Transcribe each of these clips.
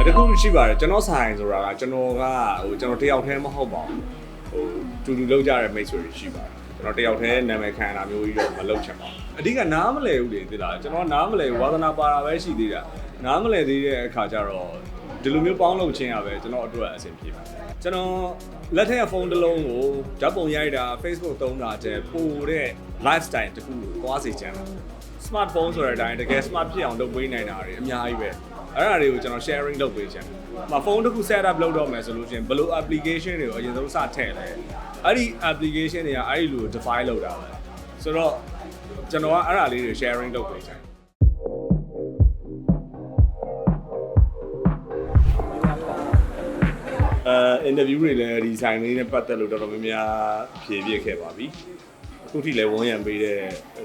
အဲတခုရှိပါတယ်ကျွန်တော်ဆိုင်ဆိုတာကကျွန်တော်ကဟိုကျွန်တော်တယောက်တည်းမဟုတ်ပါဘူးဟိုတူတူလောက်ကြတဲ့မိတ်ဆွေတွေရှိပါတယ်ကျွန်တော်တယောက်တည်းနာမည်ခံတာမျိုးကြီးတော့မလုပ်ချင်ပါဘူးအဓိကနားမလဲဘူးလေသိလားကျွန်တော်နားမလဲဝါသနာပါတာပဲရှိသေးတာနားမလဲသေးတဲ့အခါကျတော့ဒီလိုမျိုးပေါင်းလုပ်ခြင်းရပဲကျွန်တော်အတွက်အဆင်ပြေပါတယ်ကျွန်တော်လက်ထက်ကဖုန်းတစ်လုံးကိုဓာတ်ပုံရိုက်တာ Facebook သုံးတာတဲ့ပိုတဲ့ lifestyle တစ်ခုကိုသွားစေချင်တာ smartphone ဆိုတဲ့အတိုင်းတကယ် smart ဖြစ်အောင်လုပ်ပေးနိုင်တာတွေအများကြီးပဲ အဲ့ဒါတွေကိုကျွန်တော် sharing လုပ်ပေးချင်တယ်။မဖုန်းတစ်ခု set up လုပ်တော့မယ်ဆိုလို့ချင်းဘယ်လို application တွေကိုအရင်ဆုံးစထည့်လဲ။အဲ့ဒီ application တွေကအဲ့ဒီလို define လုပ်တာပဲ။ဆိုတော့ကျွန်တော်ကအဲ့ဒါလေးတွေ sharing လုပ်ပေးချင်တယ်။အဲ interview တွေလည်းဒီဆိုင်လေးနဲ့ပတ်သက်လို့တော်တော်များများဖြည့်ပြည့်ခဲ့ပါပြီ။အခုထိလည်းဝန်းရံပေးတဲ့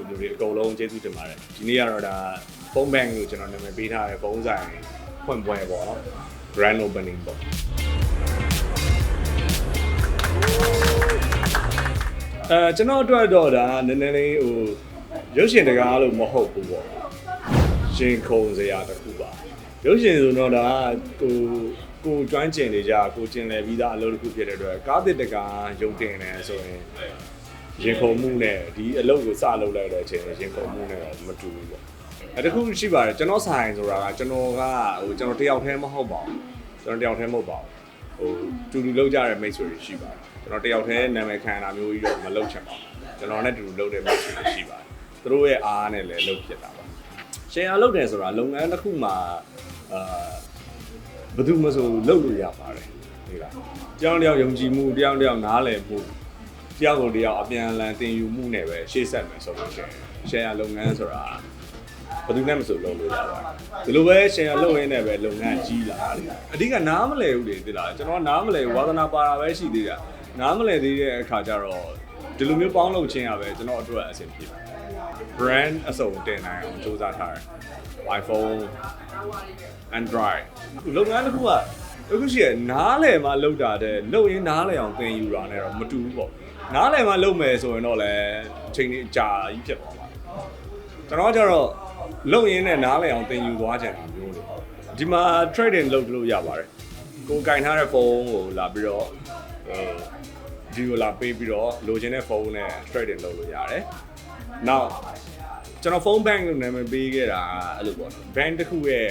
လူတွေအကုန်လုံးကျေးဇူးတင်ပါတယ်။ဒီနေ့ကတော့ဒါ ဖုန်းဘန်ကိုကျွန်တော်နာမည်ပေးထားတဲ့ဖုန်းဆိုင်ဖွင့်ပွဲပေါ့နော်။ grand opening ပေါ့။အဲကျွန်တော်အတွက်တော့ဒါနည်းနည်းလေးဟိုရုပ်ရှင်တကားလို့မဟုတ်ဘူးပေါ့။ရှင်ခုံစရာတစ်ခုပါ။ရုပ်ရှင်ဆိုတော့ဒါကိုကိုကျွမ်းကျင်နေကြကိုကျင်လည်ပြီးသားအလုပ်တစ်ခုဖြစ်တဲ့အတွက်ကားတစ်တကားရုံတင်နေဆိုရင်ရင်ခုန်မှုနဲ့ဒီအလုပ်ကိုစလုပ်လိုက်တဲ့အချိန်ရင်ခုန်မှုနဲ့တော့မတူဘူးပေါ့ အဲတခုရှိပါတယ်ကျွန်တော်ဆိုင်ဆိုတာကကျွန်တော်ကဟိုကျွန်တော်တယောက်တည်းမဟုတ်ပါဘူးကျွန်တော်တယောက်တည်းမဟုတ်ပါဘူးဟိုတူတူလောက်ကြတဲ့မိတ်ဆွေတွေရှိပါတယ်ကျွန်တော်တယောက်တည်းနာမည်ခံတာမျိုးကြီးတော့မလုပ်ချင်ပါဘူးကျွန်တော်နဲ့တူတူလုပ်တဲ့မိတ်ဆွေတွေရှိပါတယ်သူတို့ရဲ့အားနဲ့လည်းလုပ်ဖြစ်တာပါ share လုပ်တယ်ဆိုတာလုပ်ငန်းတစ်ခုမှာအာဘယ်သူမှဆိုလုပ်လို့ရပါတယ်ဒီလားတယောက်တယောက်ယုံကြည်မှုတယောက်တယောက်နားလည်မှုတယောက်ကိုတယောက်အပြန်အလှန်တင်ယူမှုနဲ့ပဲရှေ့ဆက်မယ်ဆိုလို့ရှိရင် share လုပ်ငန်းဆိုတာ ဘယ်သူနဲ့မဆိုလုပ်လို့ရပါတယ်ဒီလိုပဲ share လုပ်ရင်းနဲ့ပဲလုပ်ငန်းကြီးလာတယ်အဓိကနားမလည်ဘူးလေဒီလားကျွန်တော်နားမလည်ဘူးဝါသနာပါတာပဲရှိသေးတာနားမလည်သေးတဲ့အခါကျတော့ဒီလိုမျိုးပေါင်းလုပ်ခြင်းရပဲကျွန်တော်အတွက်အဆင်ပြေပါတယ် brand အစုံတင်နိုင်အောင်စူးစမ်းထားတယ် iPhone Android လုပ်ငန်းတစ်ခုကအခုရှိရနားလည်မှလောက်တာတဲ့လုပ်ရင်းနားလည်အောင်သင်ယူတာနဲ့တော့မတူဘူးပေါ့နားလည်မှလုပ်မယ်ဆိုရင်တော့လည်းအချိန်ကြီးအကြာကြီးဖြစ်သွားပါကျွန်တော်ကကျတော့ လုပ်ရင်းနဲ့နားလည်အောင်သင်ယူသွားကြတာမျိုးလေဒီမှာ trading လုပ်လို့ရပါတယ်ကိုကင်ထားတဲ့ဖုန်းကိုလာပြီးတော့ဟိုဒီကိုလာပေးပြီးတော့လိုချင်တဲ့ဖုန်းနဲ့ trading လုပ်လို့ရတယ်နောက်ကျွန်တော် phone bank လို့နာမည်ပေးခဲ့တာအဲ့လိုပေါ့ brand တစ်ခုရဲ့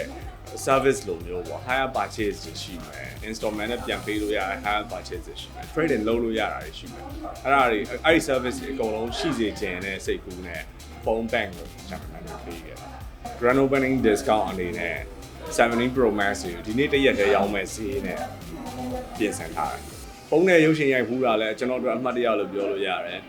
service လိုမျိုးပေါ့ higher purchase တွေရှိမယ် installment နဲ့ပြန်ပေးလို့ရတယ် higher purchase တွေရှိမယ် trading လုပ်လို့ရတာတွေရှိမယ်အဲ့ဒါတွေအဲ့ဒီ service တွေအကုန်လုံးရှိစေခြင်းနဲ့စိတ်ကူးနဲ့ phone bank လို့ကျွန်တော်နာမည်ပေးခဲ့တာ grand opening discount အနေနဲ့17 Pro Max ကိုဒီနေ့တရက်တည်းရောင်းမယ်စီးနဲ့ပြင်ဆင်ထားတယ်ဖုန်းနဲ့ရုပ်ရှင်ရိုက်ဖူးတာလည်းကျွန်တော်တို့အမှတ်တရလို့ပြောလို့ရတယ်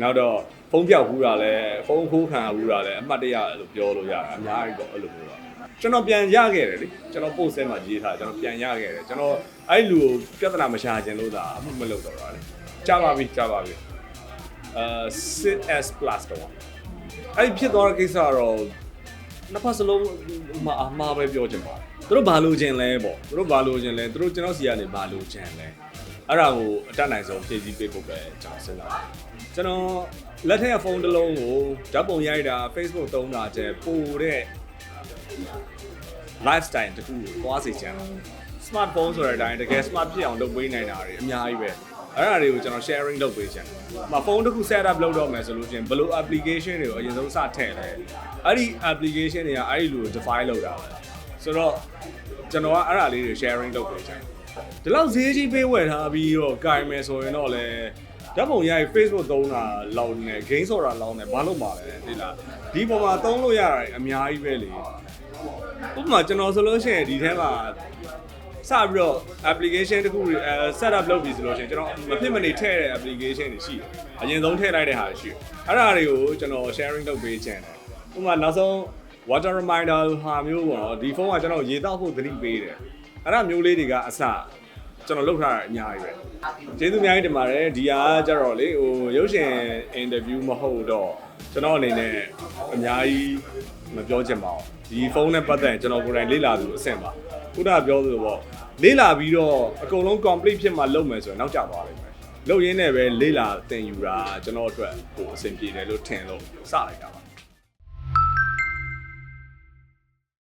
နောက်တော့ဖုန်းပြောက်ဖူးတာလည်းဖုန်းခိုးခံဖူးတာလည်းအမှတ်တရလို့ပြောလို့ရတယ်အများကြီးပေါ့အဲ့လိုမျိုးတော့ကျွန်တော်ပြန်ရခဲ့တယ်လေကျွန်တော် post ထဲမှာရေးထားကျွန်တော်ပြန်ရခဲ့တယ်ကျွန်တော်အဲ့လူကိုပြဿနာမရှာခြင်းလို့သာအမှုမလုပ်တော့တာလေကြားပါပြီကြားပါပြီအဲ 6s plus တော့ အဲ့ဒီဖြစ်သွားတဲ့ကိစ္စကတော့နှစ်ဖက်စလုံးမအမှားပဲပြောချင်ပါတယ်သူတို့ဘာလို့ခြင်းလဲပေါ့သူတို့ဘာလို့ခြင်းလဲသူတို့ကျွန်တော်စီကနေဘာလို့ခြင်းလဲအဲ့ဒါကိုအတက်နိုင်ဆုံးဖြည့်ဆည်းပေးဖို့ပဲကျွန်တော်စဉ်းစားတယ်ကျွန်တော်လက်ထက်ကဖုန်းတစ်လုံးကိုဓာတ်ပုံရိုက်တာ Facebook သုံးတာတဲ့ပိုတဲ့ lifestyle တခုကိုသွားစေချင်တယ် smartphone ဆိုတဲ့အတိုင်းတကယ် smart ဖြစ်အောင်လုပ်ပေးနိုင်တာတွေအများကြီးပဲ အဲ့ဒါတွေကိုကျွန်တော် sharing လုပ်ပေးချင်တယ်။မဖုန်းတစ်ခု set up လုပ်တော့မယ်ဆိုလို့ချင်းဘယ်လို application တွေကိုအရင်ဆုံးစထည့်လဲ။အဲ့ဒီ application တွေကအဲ့ဒီလို define လုပ်တာပဲ။ဆိုတော့ကျွန်တော်ကအဲ့ဒါလေးတွေ sharing လုပ်ပေးချင်တယ်။ဒီလောက်ဈေးကြီးပေးဝယ်ထားပြီးတော့ကင်မယ်ဆိုရင်တော့လေဓာတ်ပုံရိုက် Facebook သုံးတာလောက်နေ game ဆော်တာလောက်နေဘာလို့မှာလဲသိလား။ဒီပုံမှာသုံးလို့ရတာအများကြီးပဲလေ။ဥပမာကျွန်တော်ဆိုလို့ရှိရင်ဒီထဲမှာ စပြီးတော့ application တခုတွေအဲ set up လုပ်ပြီဆိုလို့ရှိရင်ကျွန်တော်မဖြစ်မနေထည့်တဲ့ application တွေရှိတယ်အရင်ဆုံးထည့်လိုက်တဲ့ဟာတွေရှိတယ်အဲ့ဒါတွေကိုကျွန်တော် sharing လုပ်ပေးချင်တယ်ဥပမာနောက်ဆုံး water reminder ဟာမျိုးပေါ့နော်ဒီဖုန်းကကျွန်တော်ရေတောက်ဖို့သတိပေးတယ်အဲ့ဒါမျိုးလေးတွေကအစကျွန်တော်လုပ်ထားတာအများကြီးပဲကျေးဇူးအများကြီးတင်ပါတယ်ဒီဟာကကြတော့လေဟိုရုပ်ရှင် interview မဟုတ်တော့ကျွန်တော်အနေနဲ့အများကြီးမပြောချင်ပါဘူးဒီဖုန်းနဲ့ပတ်သက်ရင်ကျွန်တော်ကိုယ်တိုင်လေ့လာသူအဆင့်ပါ ခုနကပြောသလိုပေါ့လေ့လာပြီးတော့အကုန်လုံး complete ဖြစ်မှလုပ်မယ်ဆိုရင်နောက်ကျသွားလိမ့်မယ်လုပ်ရင်းနဲ့ပဲလေ့လာသင်ယူတာကျွန်တော်အတွက်ဟိုအဆင်ပြေတယ်လို့ထင်လို့စလိုက်တာပါ